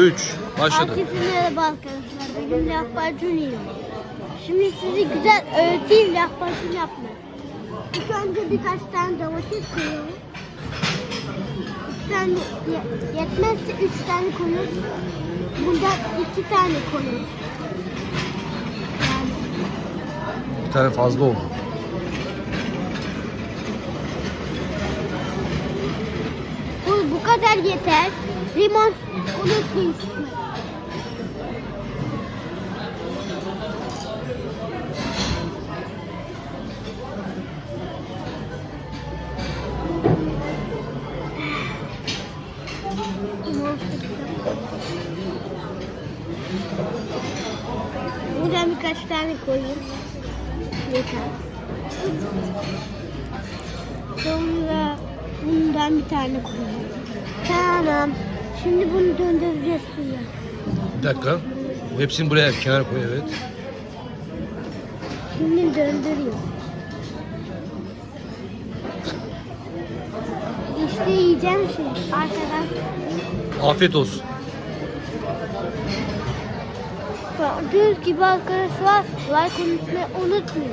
3. Başladı. Herkese merhaba arkadaşlar. Benim lahmacun yiyorum. Şimdi sizi güzel öğreteyim lahmacun yapmayı. İlk önce birkaç tane domates koyuyorum. İki tane ye- yetmezse üç tane koyuyorum. Bundan iki tane koyuyorum. Yani Bir tane fazla oldu. bu, bu kadar yeter. Limon unutmayın. Buradan birkaç tane koyayım. Yeter. Sonra bundan bir tane koyayım. Tamam. Şimdi bunu döndüreceğiz buraya. Bir dakika. Hepsini buraya kenara koy evet. Şimdi döndürüyor. İşte yiyeceğim şimdi arkadan. Afiyet olsun. Gördüğünüz gibi arkadaşlar like unutmayı unutmayın.